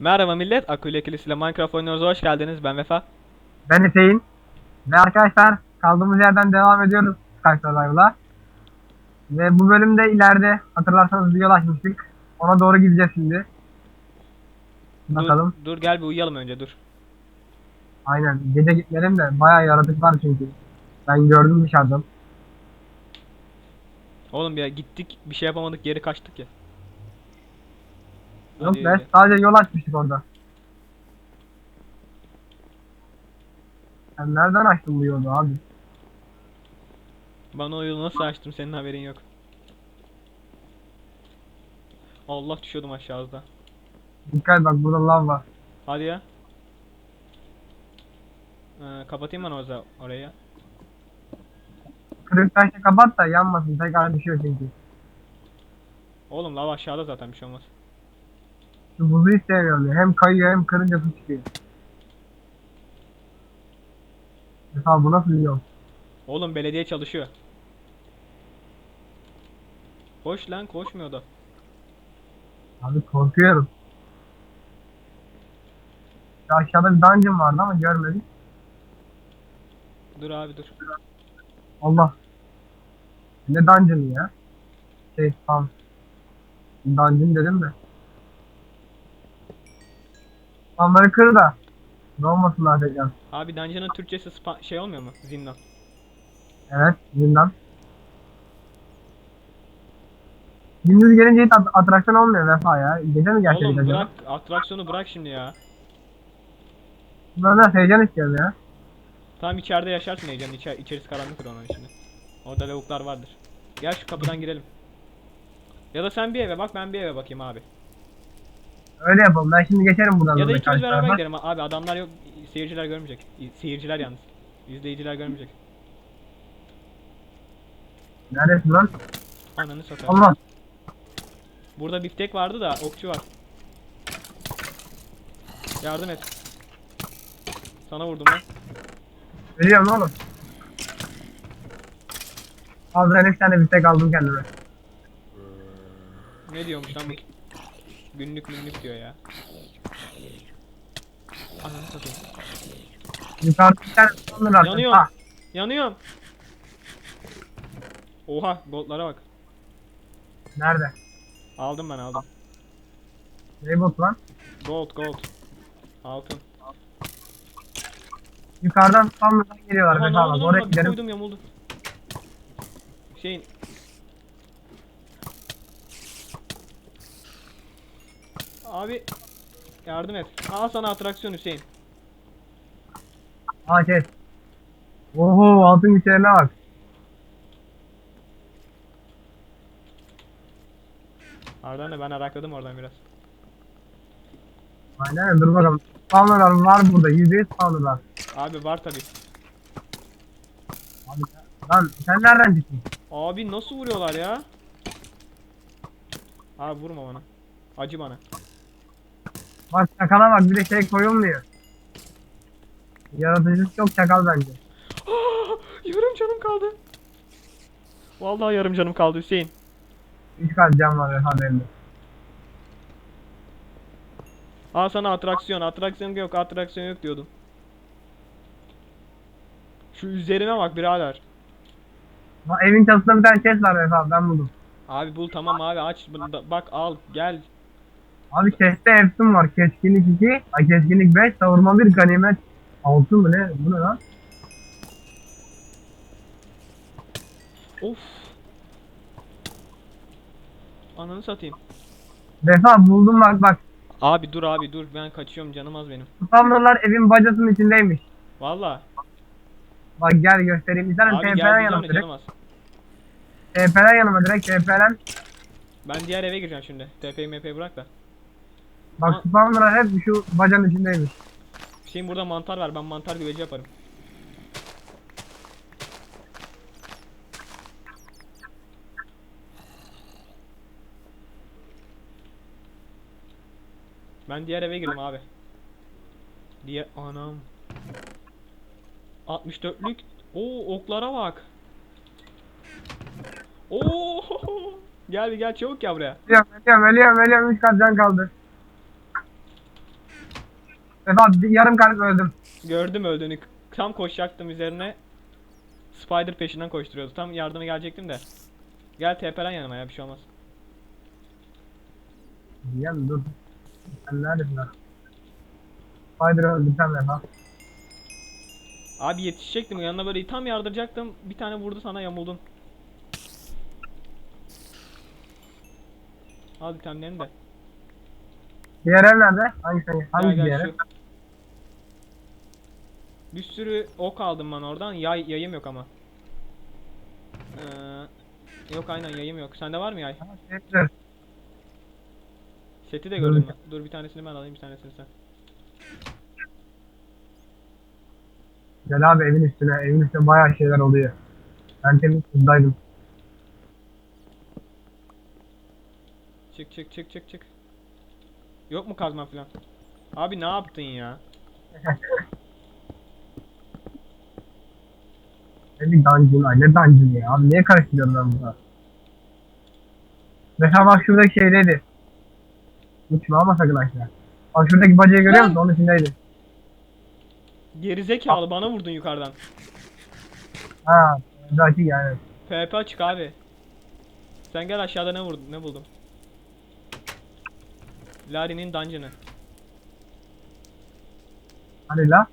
Merhaba millet, Akülü Ekilisi ile Minecraft oynuyoruz. Hoş geldiniz. Ben Vefa. Ben Hüseyin. Ve arkadaşlar kaldığımız yerden devam ediyoruz Skype Survival'a. Ve bu bölümde ileride hatırlarsanız bir yol açmıştık. Ona doğru gideceğiz şimdi. Bakalım. Dur, dur gel bir uyuyalım önce dur. Aynen. Gece gitmeyelim de bayağı yaratık var çünkü. Ben gördüm dışarıdan. Oğlum ya gittik bir şey yapamadık geri kaçtık ya. Yok Hadi be sadece yol açmıştık orada. Sen nereden açtın bu yolu abi? Bana o yolu nasıl açtım senin haberin yok. Allah düşüyordum aşağıda. Dikkat bak burada lav var. Hadi ya. Ee, kapatayım ben o zaman orayı ya. Kırık taşı kapat da yanmasın. Tekrar düşüyor çünkü. Oğlum lav aşağıda zaten bir şey olmaz. Hiç sevmiyorum ya. Hem kayıyor hem kırınca su çıkıyor. Mesela bu nasıl bir yol? Oğlum belediye çalışıyor. Koş lan koşmuyor da. Abi korkuyorum. Ya aşağıda bir dungeon vardı ama görmedik. Dur abi dur. Allah. Ne dungeon'ı ya? Şey tam. Dungeon dedim de. Onları kır da. Ne olmasınlar tekrar. Abi dungeon'ın Türkçesi spa- şey olmuyor mu? Zindan. Evet, zindan. Gündüz gelince hiç at- atraksiyon olmuyor vefa ya. Gece mi gerçek Oğlum acaba? bırak atraksiyonu bırak şimdi ya. Ben de heyecan istiyorum ya. Tam içeride yaşarsın heyecanı. İçer, içerisi karanlıktır onun içinde. Orada lavuklar vardır. Gel şu kapıdan girelim. Ya da sen bir eve bak ben bir eve bakayım abi. Öyle yapalım. Ben şimdi geçerim buradan. Ya da ikimiz beraber gidelim abi adamlar yok seyirciler görmeyecek. Seyirciler yalnız. İzleyiciler görmeyecek. Neredesin lan? Ananı satayım. Allah. Burada biftek vardı da okçu var. Yardım et. Sana vurdum lan. Ölüyorum oğlum. Ben üç tane biftek aldım kendime. Ne diyormuş lan bu? Günlük günlük diyor ya. Ananı satayım. Yukarıda bir tane sandır artık. Yanıyorum. Ha, Yanıyorum. Oha goldlara bak. nerede? Aldım ben aldım. Ne bot lan? Gold gold. Altın. Yukarıdan sandıktan geliyorlar. Aha ne Mesela oldu bak lan oraya bir gidelim. koydum yamuldu. Şeyin. Abi yardım et. Al sana atraksiyon Hüseyin. Ha kes. Oho altın güçlerine bak. Ardından da ben arakladım oradan biraz. Aynen dur bakalım. Spawnerlar var burada. Yüzde yüz spawnerlar. Abi var tabi. Abi, lan sen nereden çıktın? Abi nasıl vuruyorlar ya? Abi vurma bana. Acı bana. Bak çakala bak bir de şey koyulmuyor. Yaratıcısı çok çakal bence. yarım canım kaldı. Vallahi yarım canım kaldı Hüseyin. Üç kalp can var haberinde. Al sana atraksiyon. Atraksiyon yok, atraksiyon yok diyordum. Şu üzerime bak birader. Bak evin çatısında bir tane chest var efendim ben buldum. Abi bul tamam abi aç. Bak al gel. Abi chest'te hepsim var. Keskinlik 2, ay keskinlik 5, savurma 1, ganimet 6 mı ne? Bu ne lan? Of. Ananı satayım. Vefa buldum bak bak. Abi dur abi dur ben kaçıyorum canım az benim. Spawnerlar evin bacasının içindeymiş. Valla. Bak gel göstereyim. Tane Abi TP'len gel diyeceğim yanıma de direkt. canım az. TP'len yanıma direkt TP'len. Ben diğer eve gireceğim şimdi. TP'yi MP'yi bırak da. Bak spawnerlar hep şu bacanın içindeymiş. Şeyin burada mantar var ben mantar güveci yaparım. Ben diğer eve girdim abi. Diye anam. 64'lük. Oo oklara bak. Oo gel bir gel çabuk gel buraya. Ölüyorum ölüyorum ölüyorum 3 kat can kaldı. Vefa yarım kalp öldüm. Gördüm öldüğünü. Tam koşacaktım üzerine. Spider peşinden koşturuyordu. Tam yardıma gelecektim de. Gel TP'len yanıma ya bir şey olmaz. Gel dur. Sen neredesin lan? Spider'ı öldürsem Vefa. Abi yetişecektim yanına böyle tam yardıracaktım. Bir tane vurdu sana yamuldun. Al bir tanelerini de. Diğer ev nerede? Hangi Gel diğer gel ev? Bir sürü ok aldım ben oradan. Yay, yayım yok ama. Ee, yok aynen yayım yok. Sende var mı yay? Şey. Seti de gördün mü? Dur bir tanesini ben alayım bir tanesini sen. Gel abi evin üstüne. Evin üstüne bayağı şeyler oluyor. Ben temiz kızdaydım. Çık çık çık çık çık. Yok mu kazma falan? Abi ne yaptın ya? Ne bir dungeon ay ne dungeon ya. Abi niye karıştırıyorum ben burada? Mesela bak şuradaki şeydeydi. Uçma ama sakın aşağı. Bak şuradaki bacayı görüyor musun? Onun içindeydi. Gerizekalı bana vurdun yukarıdan. Ha, belki yani. PvP açık abi. Sen gel aşağıda ne vurdun ne buldum? Lari'nin dungeon'ı. Hadi la.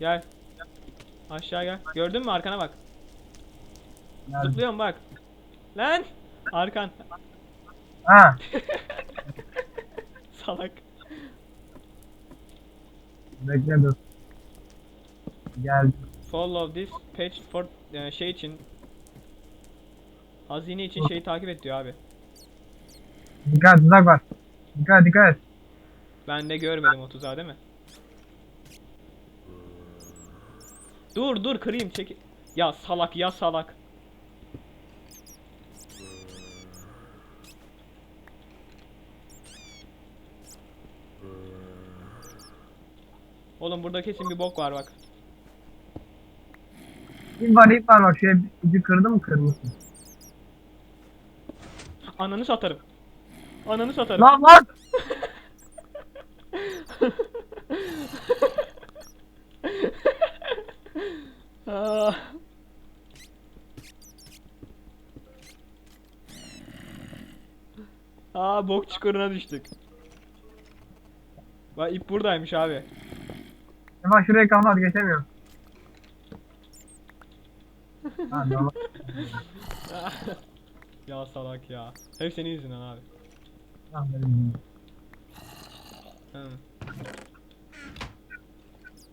Gel. Aşağı gel. Gördün mü arkana bak. Yani. Zıplıyorum bak. Lan! Arkan. Ha, Salak. bekle dur. Geldi. Follow this page for e, şey için Hazine için şeyi takip et diyor abi. Dikkat tuzak var. Dikkat dikkat. Ben de görmedim o tuzağı değil mi? Dur dur kırayım çek. Ya salak ya salak. Oğlum burada kesin bir bok var bak. Bir var ip var bak şöyle ucu kırdı mı kırmışsın. Ananı satarım. Ananı satarım. Lan lan! Aa bok çukuruna düştük. Bak ip buradaymış abi. Bak şuraya kapat geçemiyorum. Ha, normal. ya salak ya. Hep senin yüzünden abi. Tamam, benim. Hı.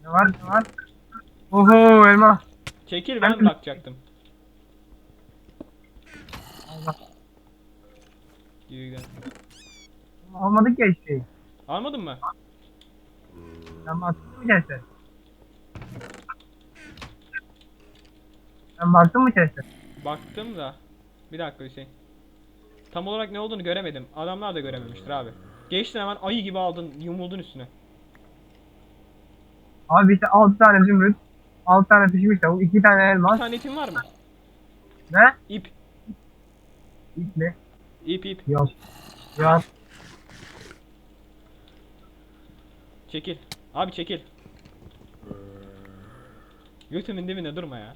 Ne var ne var? Oho elma. Çekil ben bakacaktım. Allah. Yürü gidelim. Almadık ya hiç şey. Almadın mı? Sen baktın mı chest'e? Sen baktın mı chest'e? Baktım da. Bir dakika Hüseyin. Tam olarak ne olduğunu göremedim. Adamlar da görememiştir abi. Geçtin hemen ayı gibi aldın, yumuldun üstüne. Abi işte 6 tane zümrüt, 6 tane pişmiş tavuk, 2 tane Bir elmas. tane ipin var mı? Ne? İp. İp mi? İp ip. Yok. Yok. Çekil. Abi çekil. Götümün dibinde durma ya.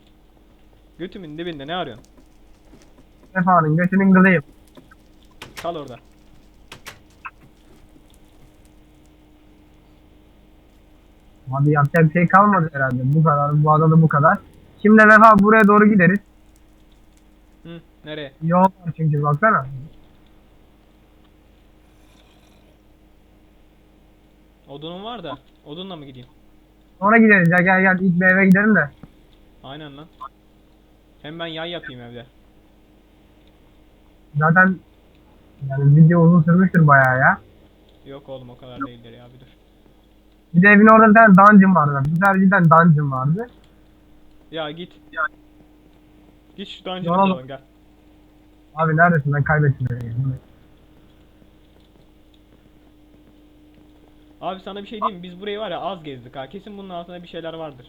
Götümün dibinde ne arıyorsun? Sefa'nın götünün kılıyım. Kal orada. Abi yapacak bir şey kalmadı herhalde. Bu kadar, bu adada bu kadar. Şimdi Vefa buraya doğru gideriz. Hı, nereye? Yol var çünkü baksana. Odunun var da. Odunla mı gideyim? Sonra gideriz ya gel gel ilk bir eve gidelim de. Aynen lan. Hem ben yay yapayım evde. Zaten yani video uzun sürmüştür bayağı ya. Yok oğlum o kadar değildir ya bir dur. Bir de evin orada bir tane dungeon vardı. Bir tane cidden dungeon vardı. Ya git. Git şu bulalım gel. Abi neredesin ben kaybettim beni. Abi sana bir şey diyeyim mi? Biz burayı var ya az gezdik ha. Kesin bunun altında bir şeyler vardır.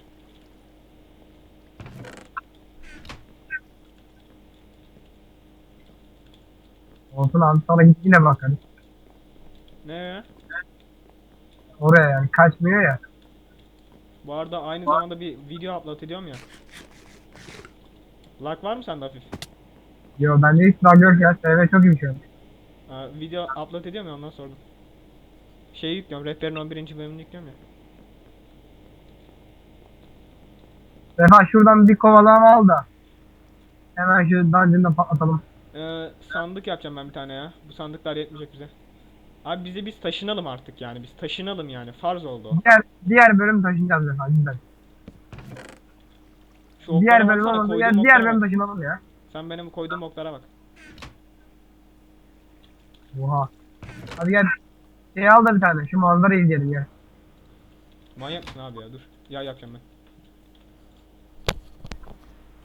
Olsun abi sonra git yine bakarız. Ne ya? Oraya yani kaçmıyor ya. Bu arada aynı zamanda bir video upload ediyorum ya. Lag var mı sende hafif? Yo bende hiç bug yok ya. SV çok iyi. Ha, video upload ediyorum ya ondan sordum. Şeyi yüklüyorum. Rehberin 11. bölümünü yüklüyorum ya. Sefa şuradan bir kovalama al da. Hemen şu dungeon'da patlatalım. Ee, sandık yapacağım ben bir tane ya. Bu sandıklar yetmeyecek bize. Abi bize biz taşınalım artık yani. Biz taşınalım yani. Farz oldu o. Diğer, diğer bölüm taşınacağız Sefa cidden. Şu Diğer bölüm olmadı. diğer oklara bölüm taşınalım ya. Sen benim koyduğum oklara bak. Oha. Hadi gel. Şey al da bir tane. Şu manzarayı izleyelim gel. Manyak mısın abi ya dur. Ya yapacağım ben.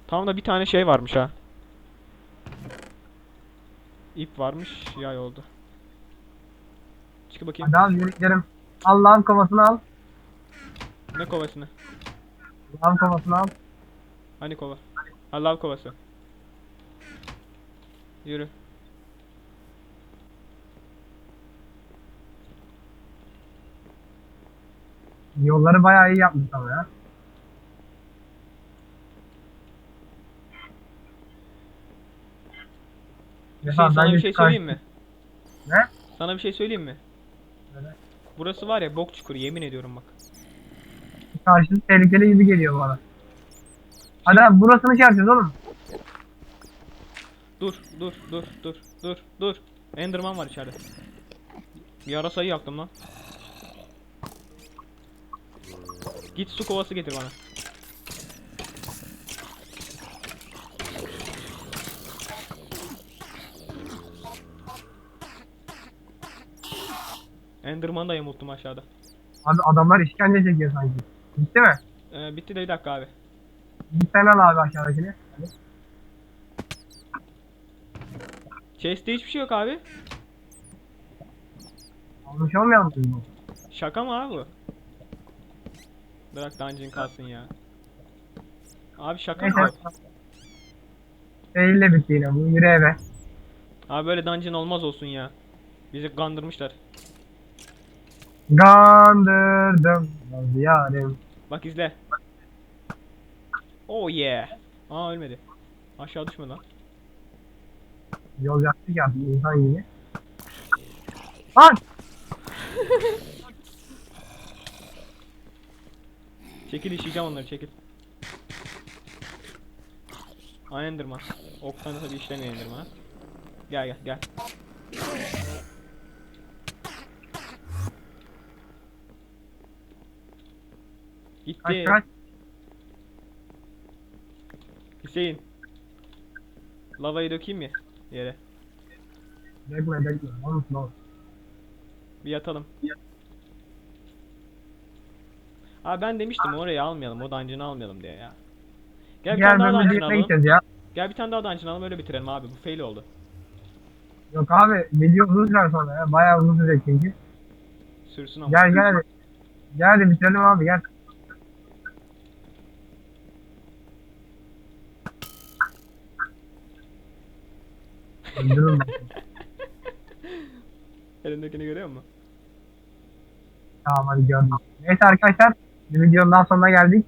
Tam da bir tane şey varmış ha. İp varmış yay oldu. Çık bakayım. Hadi al yürü gidelim. Al lav kovasını al. Ne kovasını? Lav kovasını al. Hani kova? Ha lav kovası. Yürü. Yolları bayağı iyi yapmış ama ya. Bir şey, sana bir şey söyleyeyim mi? Ne? Sana bir şey söyleyeyim mi? Söyle. Burası var ya bok çukuru yemin ediyorum bak. Karşılık tehlikeli gibi geliyor bana. Hadi abi burasını şey yapacağız oğlum. Dur dur dur dur dur dur. Enderman var içeride. Yarasayı yaktım lan. Git su kovası getir bana. Enderman'ı da yamulttum aşağıda. Abi adamlar işkence çekiyor sanki. Bitti mi? Ee, bitti de bir dakika abi. Bir tane al abi aşağıdakini. Hadi. Chest'te hiçbir şey yok abi. Biz bu. Şaka mı abi bu? Bırak dungeon kalsın ya. Abi şaka mı? Bu? Faille bitti yine bu. Yürü eve. Abi böyle dungeon olmaz olsun ya. Bizi kandırmışlar. Gandırdım. Yarim. Bak izle. Oh yeah. Aa ölmedi. Aşağı düşme lan. Yol yaptık ya insan gibi. Lan! Çekil işeyeceğim onları çekil. Aa Enderman. Oktan da tabii işlemiyor Enderman. Gel gel gel. Gitti. Kaç kaç. Hüseyin. Lavayı dökeyim mi yere? Bekle bekle. Oğlum oğlum. Bir yatalım. Abi ben demiştim orayı almayalım, o dungeon'ı almayalım diye ya. Gel bir tane daha bölümde dungeon birlikte alalım. gideceğiz ya. Gel bir tane daha dungeon alalım öyle bitirelim abi. Bu fail oldu. Yok abi video uzun sürer sonra ya. Bayağı uzun sürecek çünkü. Sürsün ama. Gel gel hadi. Gel hadi bitirelim abi gel. Öldürürüm bak. Elimdekini görüyor musun? Tamam hadi gördüm. Neyse arkadaşlar. Bir videonun daha sonuna geldik.